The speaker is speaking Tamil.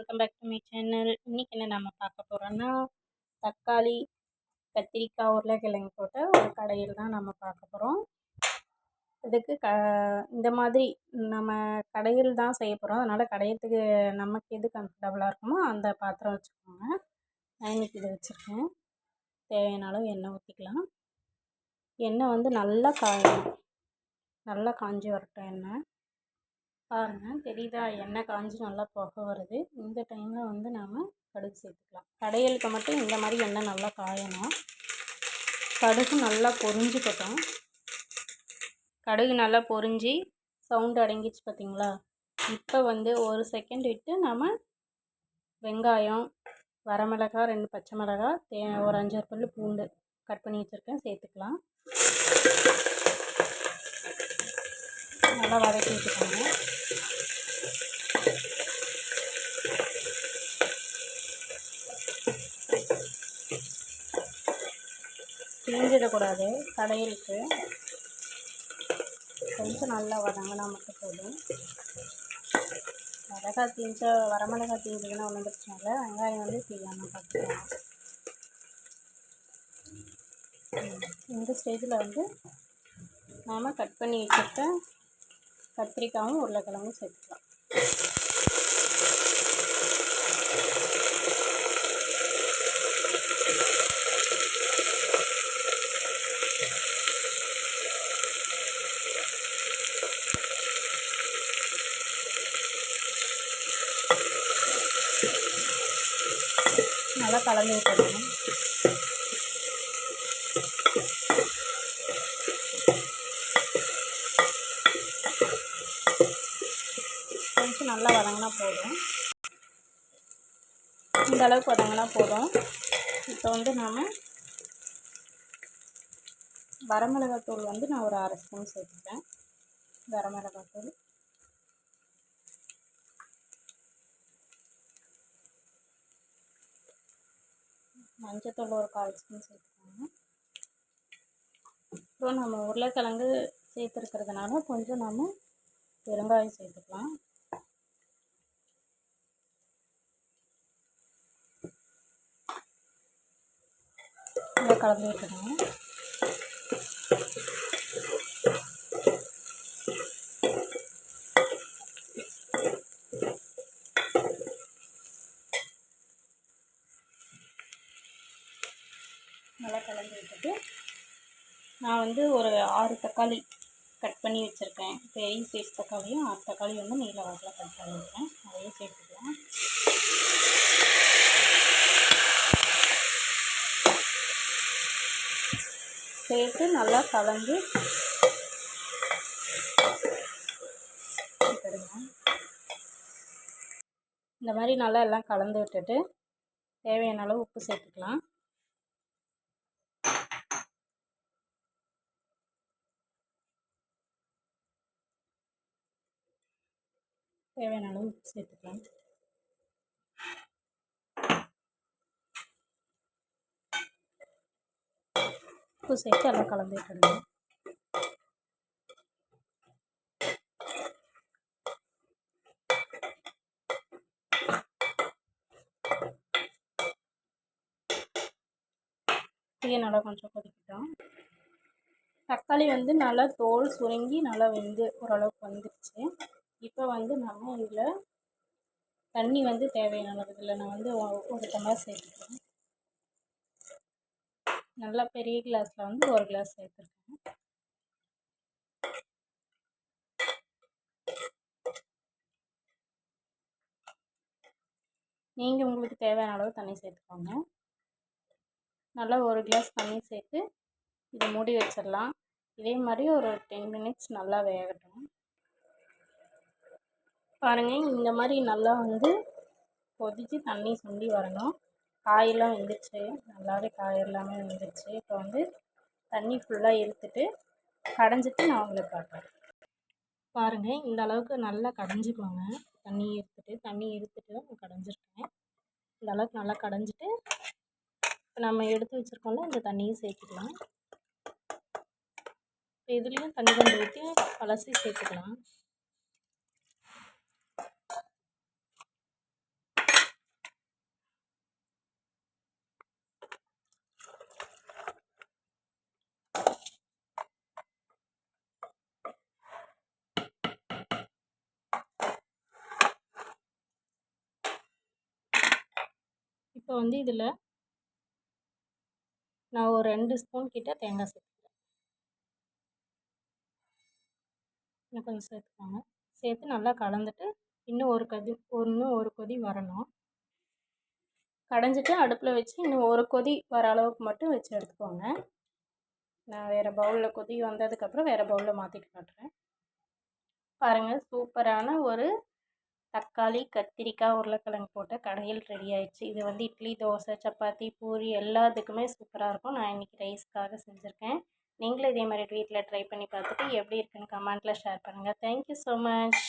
Welcome back to my channel இன்றைக்கி என்ன நம்ம பார்க்க போகிறோன்னா தக்காளி கத்திரிக்காய் உருளைக்கிழங்கு போட்ட ஒரு கடையில் தான் நம்ம பார்க்க போகிறோம் இதுக்கு க இந்த மாதிரி நம்ம கடையில் தான் செய்ய போகிறோம் அதனால் கடையத்துக்கு நமக்கு எது கம்ஃபர்டபுளாக இருக்குமோ அந்த பாத்திரம் வச்சுக்கோங்க. நான் இன்றைக்கி இதை வச்சுருக்கேன். தேவையான அளவு எண்ணெய் ஊற்றிக்கலாம் எண்ணெய் வந்து நல்லா காயணும் நல்லா காஞ்சி வரட்டும் எண்ணெய். பாருங்கள் தெரியுதா? எண்ணெய் காஞ்சி நல்லா புகை வருது. இந்த டைமில் வந்து நாம் கடுகு சேர்த்துக்கலாம். கடையலுக்கு மட்டும் இந்த மாதிரி எண்ணெய் நல்லா காயணும். கடுகு நல்லா பொரிஞ்சுக்கட்டும். கடுகு நல்லா பொரிஞ்சு சவுண்டு அடங்கிச்சு பார்த்தீங்களா இப்போ வந்து ஒரு செகண்ட் விட்டு நாம் வெங்காயம் வரமிளகாய் ரெண்டு பச்சை மிளகாய் தே ஒரு அஞ்சாறு பல் பூண்டு கட் பண்ணி வச்சுருக்கேன். சேர்த்துக்கலாம். நல்லா வதக்கி வச்சுக்கோங்க. தீஞ்சிடக்கூடாது கடையிலுக்கு கொஞ்சம் நல்லா வதங்கினா மட்டும் போதும். மிளகா தீஞ்சா வரமிளகா தீஞ்சதுன்னா ஒன்றும் பிரச்சனை இல்லை. வெங்காயம் வந்து தீயாமல் பார்த்துக்கலாம். இந்த ஸ்டேஜில் வந்து நாம் கட் பண்ணி வச்சுருக்க கத்திரிக்காயும் உருளைக்கிழங்கும் சேர்த்துக்கலாம். நல்லா கலந்து விட்டுடணும் கொஞ்சம் நல்லா வதங்கினா போதும். இந்த அளவுக்கு வதங்கினா போதும். இப்போ வந்து நாம் வரமிளகாத்தூள் வந்து நான் ஒரு அரை ஸ்பூன் சேர்த்துக்கிறேன். வரமிளகாத்தூள். மஞ்சத்தூள் ஒரு கால் ஸ்பூன் சேர்த்துக்கோங்க. அப்புறம் நம்ம உருளைக்கிழங்கு சேர்த்துருக்கிறதுனால கொஞ்சம் நம்ம பெருங்காயம் சேர்த்துக்கலாம். நல்லா கலந்து விட்டுருங்க நல்லா கலந்து விட்டுட்டு நான் வந்து ஒரு ஆறு தக்காளி கட் பண்ணி வச்சுருக்கேன். பெரிய சைஸ் தக்காளியும் ஆறு தக்காளி வந்து நீல வாக்கில் கட் பண்ணியிருக்கேன். அதையும் சேர்த்து சேர்த்து நல்லா கலந்து இந்த மாதிரி நல்லா எல்லாம் கலந்து விட்டுட்டு தேவையான அளவு உப்பு சேர்த்துக்கலாம். தேவையான அளவு உப்பு சேர்த்துக்கலாம். உப்பு சேர்த்து எல்லாம் கலந்து விட்டுடுங்க நல்லா கொஞ்சம் கொதிக்கிட்டோம். தக்காளி வந்து நல்லா தோல் சுருங்கி நல்லா வெந்து ஓரளவுக்கு வந்துடுச்சு இப்போ வந்து நம்ம இதில் தண்ணி வந்து தேவையான அளவு இதில் நான் வந்து ஒரு டம்ளர் சேர்த்துக்கிறேன். நல்லா பெரிய கிளாஸில் வந்து ஒரு கிளாஸ் சேர்த்துருக்கேன் நீங்கள் உங்களுக்கு தேவையான அளவு தண்ணி சேர்த்துக்கோங்க. நல்லா ஒரு கிளாஸ் தண்ணி சேர்த்து இதை மூடி வச்சிடலாம். இதே மாதிரி ஒரு டென் மினிட்ஸ் நல்லா வேகட்டும். பாருங்கள் இந்த மாதிரி நல்லா வந்து கொதித்து தண்ணி சுண்டி வரணும். காயெல்லாம் வெந்துச்சு. நல்லாவே காய் எல்லாமே வெந்துச்சு. இப்போ வந்து தண்ணி ஃபுல்லாக எடுத்துட்டு கடைஞ்சிட்டு நான் உங்களுக்கு காட்டுறேன். பாருங்கள் இந்த அளவுக்கு நல்லா கடைஞ்சிக்கோங்க. தண்ணி எடுத்துட்டு தண்ணி எடுத்துட்டு தான் கடைஞ்சிருக்கேன். இந்த அளவுக்கு நல்லா கடைஞ்சிட்டு இப்போ நம்ம எடுத்து வச்சுருக்கோம்ல இந்த தண்ணியும் சேர்த்துக்கலாம். இப்போ இதுலேயும் தண்ணி கொஞ்சம் ஊற்றி பழசி சேர்த்துக்கலாம். இப்போ வந்து இதில் நான் ஒரு ரெண்டு ஸ்பூன் கிட்ட தேங்காய் சேர்த்துக்கிறேன். இன்னும் கொஞ்சம் சேர்த்துக்கோங்க. சேர்த்து நல்லா கலந்துட்டு இன்னும் ஒரு கொதி இன்னும் ஒரு கொதி வரணும். கடைஞ்சிட்டு அடுப்பில் வச்சு இன்னும் ஒரு கொதி வர அளவுக்கு மட்டும் வச்சு எடுத்துக்கோங்க. நான் வேறு பவுலில் கொதி வந்ததுக்கப்புறம் வேறு பவுலில் மாற்றிட்டு காட்டுறேன். பாருங்கள் சூப்பரான ஒரு தக்காளி கத்திரிக்காய் உருளைக்கிழங்கு போட்ட கடையில் ரெடி ஆயிடுச்சு. இது வந்து இட்லி தோசை சப்பாத்தி பூரி எல்லாத்துக்குமே சூப்பராக இருக்கும். நான் இன்றைக்கி ரைஸ்க்காக செஞ்சுருக்கேன். நீங்களும் இதே மாதிரி வீட்டில் ட்ரை பண்ணி பார்த்துட்டு எப்படி இருக்குன்னு கமெண்ட்டில் ஷேர் பண்ணுங்கள் தேங்க்யூ ஸோ மச்